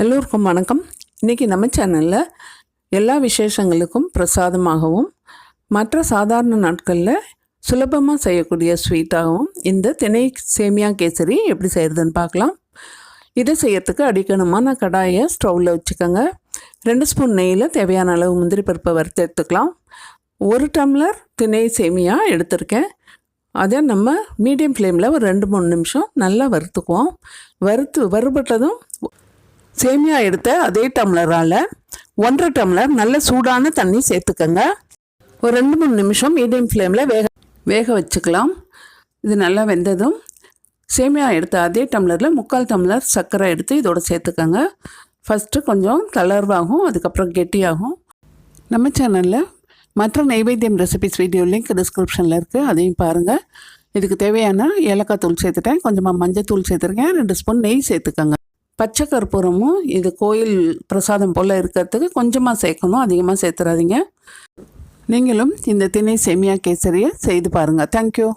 எல்லோருக்கும் வணக்கம். இன்றைக்கி நம்ம சேனலில் எல்லா விசேஷங்களுக்கும் பிரசாதமாகவும் மற்ற சாதாரண நாட்களில் சுலபமாக செய்யக்கூடிய ஸ்வீட்டாகவும் இந்த திணை சேமியா கேசரி எப்படி செய்கிறதுன்னு பார்க்கலாம். இதை செய்யறதுக்கு அடிக்கணுமான கடாயை ஸ்டவ்வில் வச்சுக்கோங்க. ரெண்டு ஸ்பூன் நெய்யில் தேவையான அளவு முந்திரி பருப்பை வறுத்து எடுத்துக்கலாம். ஒரு டம்ளர் திணை சேமியா எடுத்திருக்கேன். அதை நம்ம மீடியம் ஃப்ளேமில் ஒரு ரெண்டு மூணு நிமிஷம் நல்லா வறுத்துக்குவோம். வறுத்து வறுபட்டதும் சேமியா எடுத்த அதே டம்ளரால் ஒன்றரை டம்ளர் நல்ல சூடான தண்ணி சேர்த்துக்கங்க. ஒரு ரெண்டு மூணு நிமிஷம் மீடியம் ஃப்ளேமில் வேக வேக வச்சுக்கலாம். இது நல்லா வெந்ததும் சேமியா எடுத்த அதே டம்ளரில் முக்கால் டம்ளர் சர்க்கரை எடுத்து இதோட சேர்த்துக்கோங்க. ஃபஸ்ட்டு கொஞ்சம் தளர்வாகும் அதுக்கப்புறம் கெட்டியாகும். நம்ம சேனலில் மற்ற நைவேத்தியம் ரெசிபிஸ் வீடியோ லிங்க் டிஸ்கிரிப்ஷனில் இருக்குது அதையும் பாருங்கள் இதுக்கு தேவையான ஏலக்காய் தூள் சேர்த்துட்டேன். கொஞ்சமாக மஞ்சள் தூள் சேர்த்துருக்கேன். ரெண்டு ஸ்பூன் நெய் சேர்த்துக்கங்க. பச்சை கற்பூரமும் இது கோயில் பிரசாதம் போல் இருக்கிறதுக்கு கொஞ்சமாக சேர்க்கணும். அதிகமாக சேர்த்துறாதீங்க. நீங்களும் இந்த திணை சேமியா கேசரியை செய்து பாருங்கள் தேங்க்யூ